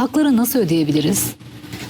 Hakları nasıl ödeyebiliriz?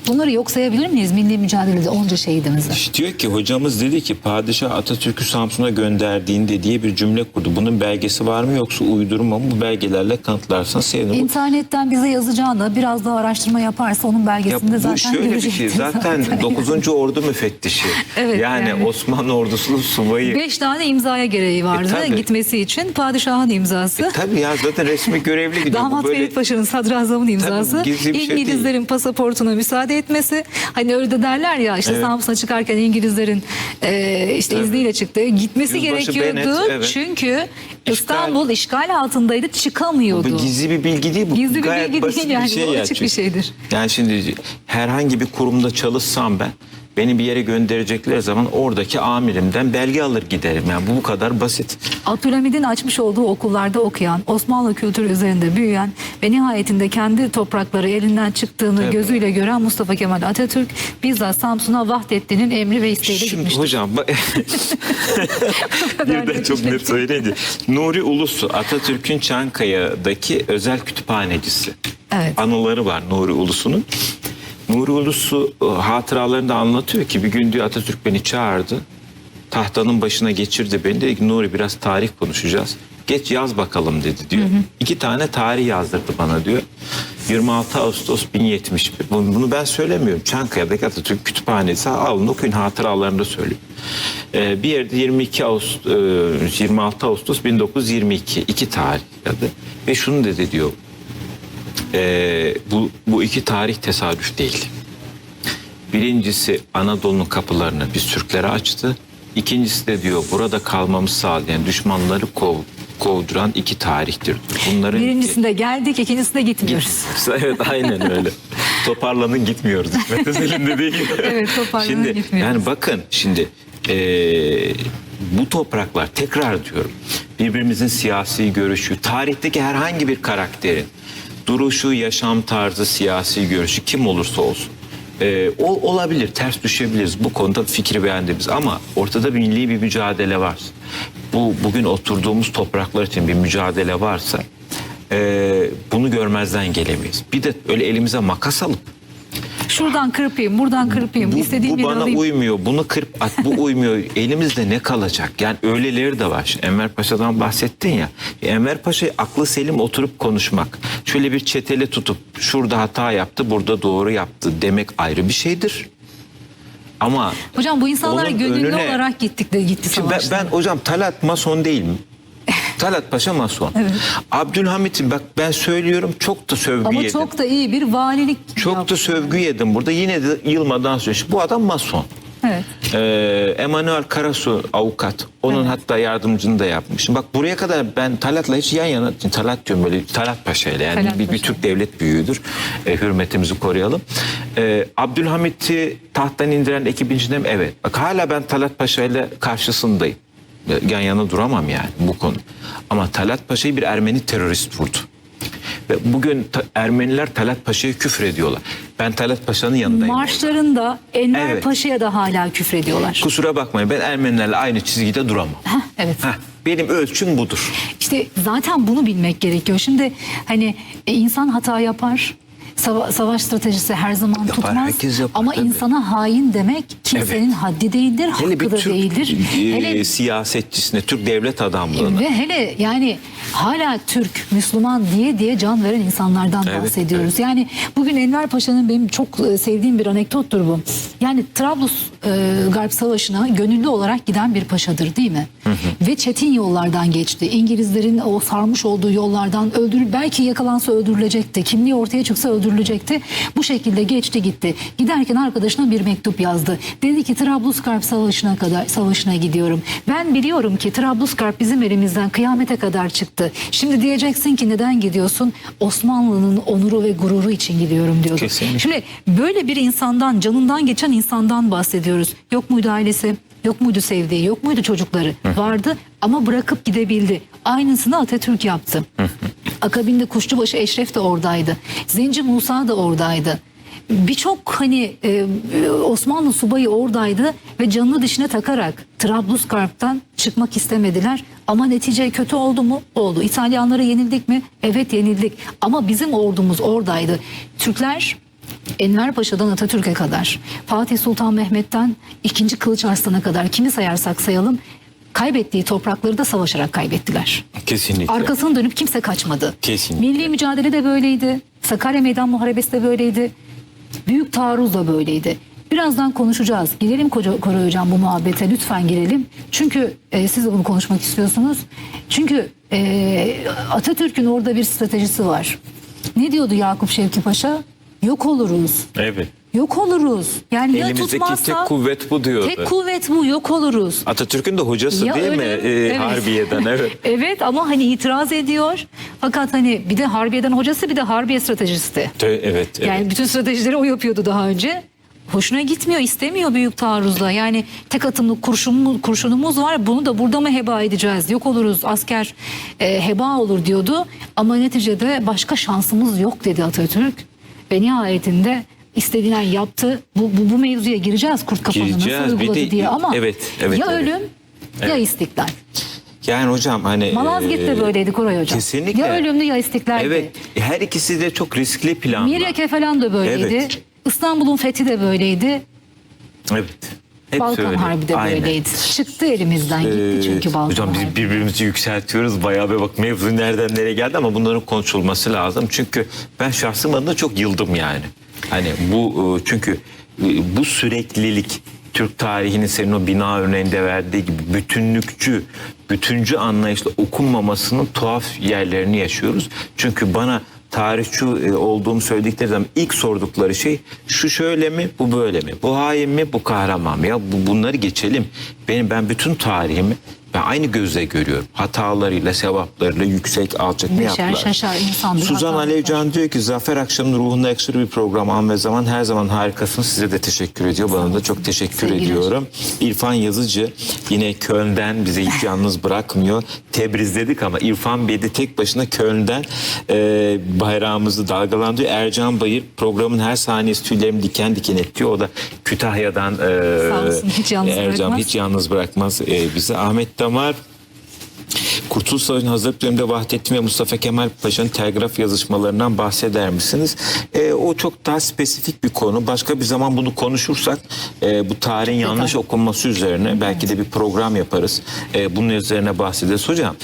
Bunları yok sayabilir miyiz milli mücadelede onca şehidimizi? İşte diyor ki hocamız dedi ki padişah Atatürk'ü Samsun'a gönderdiğinde diye bir cümle kurdu. Bunun belgesi var mı yoksa uydurma mı? Bu belgelerle kanıtlarsan sevinirim. İnternetten bize yazacağına biraz daha araştırma yaparsa onun Ya belgesinde bu zaten şöyle bir şey. Zaten 9. Ordu müfettişi. Evet, yani, yani. Osmanlı ordusunun subayı. Beş tane imzaya gereği vardı E, tabii. gitmesi için. Padişahın imzası. E, tabii ya zaten resmi görevli gidiyor. Bu Damat böyle- Ferit Paşa'nın sadrazamın imzası. bir şey değil. İngilizlerin pasaportuna müsaade etmesi. Hani öyle de derler ya işte Evet. Samsun'a çıkarken İngilizlerin e, işte Tabii. izniyle çıktı. Gitmesi Yüzbaşı gerekiyordu. Bennett, evet. Çünkü İstanbul işgal altındaydı çıkamıyordu. Bu gizli bir bilgi değil bu. Gizli bir Gayet bilgi değil yani, bir şey bu açık gerçek. bir şeydir. Yani şimdi herhangi bir kurumda çalışsam ben beni bir yere gönderecekleri zaman oradaki amirimden belge alır giderim. Yani bu bu kadar basit. Abdülhamid'in açmış olduğu okullarda okuyan, Osmanlı kültürü üzerinde büyüyen ve nihayetinde kendi toprakları elinden çıktığını Evet. gözüyle gören Mustafa Kemal Atatürk bizzat Samsun'a Vahdettin'in emri ve isteğiyle Şimdi gitmiştir. hocam birden çok net söyleyince Nuri Ulusu Atatürk'ün Çankaya'daki özel kütüphanecisi. Evet. Anıları var Nuri Ulusu'nun. Nuri Ulusu e, hatıralarında anlatıyor ki bir gün diyor Atatürk beni çağırdı. Tahtanın başına geçirdi beni. Dedi ki Nuri biraz tarih konuşacağız. Geç yaz bakalım dedi diyor. İki tane tarih yazdırdı bana diyor. 26 Ağustos 1071. Bunu, ben söylemiyorum. Çankaya'daki Atatürk Kütüphanesi alın okuyun hatıralarında söylüyor. Ee, bir yerde 22 Ağustos, 26 Ağustos 1922 iki tarih adı. Ve şunu dedi diyor. Ee, bu, bu iki tarih tesadüf değil. Birincisi Anadolu'nun kapılarını biz Türklere açtı. İkincisi de diyor burada kalmamızı sağlayan düşmanları kov, kovduran iki tarihtir. Bunların Birincisinde geldik, ikincisinde gitmiyoruz. evet aynen öyle. Toparlanın gitmiyoruz. İsmet Özel'in dediği gibi. Evet, toparlanın şimdi, gitmiyoruz. Yani bakın şimdi eee, bu topraklar tekrar diyorum birbirimizin siyasi görüşü, tarihteki herhangi bir karakterin duruşu, yaşam tarzı, siyasi görüşü kim olursa olsun. eee, o olabilir, ters düşebiliriz. Bu konuda fikri beğendiğimiz ama ortada bir milli bir mücadele var. Bu bugün oturduğumuz topraklar için bir mücadele varsa ee, bunu görmezden gelemeyiz. Bir de öyle elimize makas alıp Şuradan kırpayım, buradan kırpayım, bu, istediğim bu bana alayım. uymuyor, bunu kırp at, bu uymuyor. Elimizde ne kalacak? Yani öyleleri de var. Şimdi Enver Paşa'dan bahsettin ya. Enver Paşa aklı selim oturup konuşmak. Şöyle bir çetele tutup şurada hata yaptı, burada doğru yaptı demek ayrı bir şeydir. Ama Hocam bu insanlar gönüllü önüne- olarak gittik de gitti Şimdi ben, savaşta. ben hocam Talat Mason değil mi? Talat Paşa Mason. Evet. Abdülhamit'in bak ben söylüyorum çok da sövgü Ama yedim. çok da iyi bir valilik Çok yaptı. da sövgü yedim burada. Yine de yılmadan söylüyorum. Bu adam mason. Evet. Ee, Emanuel Karasu avukat. Onun hatta yardımcını da yapmış. Bak buraya kadar ben Talat'la hiç yan yana, Talat diyorum böyle Talat Paşa ile yani Talat bir, bir Paşa. Türk devlet büyüğüdür. Ee, hürmetimizi koruyalım. Ee, Abdülhamit'i tahttan indiren ekibin içinde evet. Bak hala ben Talat Paşa ile karşısındayım. Ee, Yan yana duramam yani bu konu. Ama Talat Paşa'yı bir Ermeni terörist vurdu. Ve bugün ta- Ermeniler Talat Paşa'ya küfür ediyorlar. Ben Talat Paşa'nın yanındayım. Marşlarında Enver Evet. Paşa'ya da hala küfrediyorlar. Kusura bakmayın ben Ermenilerle aynı çizgide duramam. Heh, evet. Heh, benim ölçüm budur. İşte zaten bunu bilmek gerekiyor. Şimdi hani e, insan hata yapar. Sava- savaş stratejisi her zaman tutmaz. herkes yapar, Ama tabii. insana hain demek kimsenin haddi değildir, Hele bir hakkı da Türk değildir. e, Hele siyasetçisine, Türk devlet adamlığına. ve hele yani hala Türk, Müslüman diye diye can veren insanlardan Evet, bahsediyoruz. Yani bugün Enver Paşa'nın benim çok e, sevdiğim bir anekdottur bu. Yani Trablus e, Garp Savaşı'na gönüllü olarak giden bir paşadır değil mi? Ve çetin yollardan geçti. İngilizlerin o sarmış olduğu yollardan öldürül belki yakalansa öldürülecekti. Kimliği ortaya çıksa öldürülecekti. Bu şekilde geçti gitti. Giderken arkadaşına bir mektup yazdı. Dedi ki Trablusgarp Savaşı'na kadar savaşına gidiyorum. Ben biliyorum ki Trablusgarp bizim elimizden kıyamete kadar çıktı. Şimdi diyeceksin ki neden gidiyorsun? Osmanlı'nın onuru ve gururu için gidiyorum diyordu. Kesinlikle. Şimdi böyle bir insandan, canından geçen insandan bahsediyoruz. Yok muydu ailesi? Yok muydu sevdiği? Yok muydu çocukları? Vardı ama bırakıp gidebildi. Aynısını Atatürk yaptı. Akabinde Kuşçubaşı Eşref de oradaydı. Zenci Musa da oradaydı. birçok hani e, Osmanlı subayı oradaydı ve canını dişine takarak Trablusgarp'tan çıkmak istemediler. Ama netice kötü oldu mu? Oldu. İtalyanlara yenildik mi? Evet yenildik. Ama bizim ordumuz oradaydı. Türkler Enver Paşa'dan Atatürk'e kadar, Fatih Sultan Mehmet'ten 2. Kılıç Arslan'a kadar kimi sayarsak sayalım kaybettiği toprakları da savaşarak kaybettiler. Kesinlikle. Arkasını dönüp kimse kaçmadı. Kesinlikle. Milli mücadele de böyleydi. Sakarya Meydan Muharebesi de böyleydi. Büyük taarruz da böyleydi. Birazdan konuşacağız. Girelim Koca, Koray Hocam bu muhabbete lütfen girelim. Çünkü e, siz bunu konuşmak istiyorsunuz. Çünkü e, Atatürk'ün orada bir stratejisi var. Ne diyordu Yakup Şevki Paşa? Yok oluruz. Evet. Yok oluruz. Yani ya Elimizdeki tutmazsa tek kuvvet bu diyordu. tek kuvvet bu yok oluruz. Atatürk'ün de hocası Ya değil mi? ölüm, Ee, evet. Harbiye'den evet. evet ama hani itiraz ediyor. Fakat hani bir de Harbiye'den hocası bir de Harbiye stratejisti. Te- evet, evet. Yani bütün stratejileri o yapıyordu daha önce. Hoşuna gitmiyor, istemiyor büyük taarruzda. Yani tek atımlık kurşunumuz, kurşunumuz var. Bunu da burada mı heba edeceğiz? Yok oluruz, asker e, heba olur diyordu. Ama neticede başka şansımız yok dedi Atatürk. Ve nihayetinde istediğinden yaptı. Bu, bu, bu mevzuya gireceğiz kurt kafanı Gireceğiz. nasıl uyguladı de- diye ama evet, evet, ya evet. ölüm ya istiklal. Yani hocam hani... Malazgirt de e, böyleydi Koray Hocam. Kesinlikle. Ya ölümlü ya istiklaldi. Evet. Her ikisi de çok riskli planlar. Miryake falan da böyleydi. Evet. İstanbul'un fethi de böyleydi. Evet. Hepsi Balkan öyle. Harbi de Aynen. böyleydi. Çıktı elimizden gitti Ee, çünkü Balkan Hocam biz Harbi. birbirimizi yükseltiyoruz. Bayağı bir bak mevzu nereden nereye geldi ama bunların konuşulması lazım. Çünkü ben şahsım adına çok yıldım yani. Hani bu e, çünkü e, bu süreklilik Türk tarihinin senin o bina örneğinde verdiği gibi bütünlükçü, bütüncü anlayışla okunmamasının tuhaf yerlerini yaşıyoruz. Çünkü bana tarihçi e, olduğumu söyledikleri zaman ilk sordukları şey şu şöyle mi bu böyle mi? Bu hain mi? Bu kahraman mı? Ya bu, bunları geçelim benim ben bütün tarihimi ben aynı gözle görüyorum hatalarıyla sevaplarıyla yüksek alçak ne yaptılar şaşar insandır, Suzan. Alevcan diyor ki Zafer Akşam'ın ruhunda ekstra bir program an ve zaman her zaman harikasın size de teşekkür ediyor bana da çok teşekkür Sevgiler. ediyorum İrfan Yazıcı yine Köln'den bizi hiç yalnız bırakmıyor. Tebriz dedik ama İrfan Bey de tek başına Köln'den e, bayrağımızı dalgalandırıyor. Ercan Bayır programın her saniyesi tüylerimi diken diken etti. O da Kütahya'dan e, olsun, hiç yalnız Ercan yalnız bırakmaz e, bizi. Ahmet Damar Kurtuluş Savaşı'nın hazırlık döneminde Vahdettin ve Mustafa Kemal Paşa'nın telgraf yazışmalarından bahseder misiniz? E, o çok daha spesifik bir konu. Başka bir zaman bunu konuşursak e, bu tarihin yanlış okunması üzerine belki de bir program yaparız. E, bunun üzerine bahsederiz. Hocam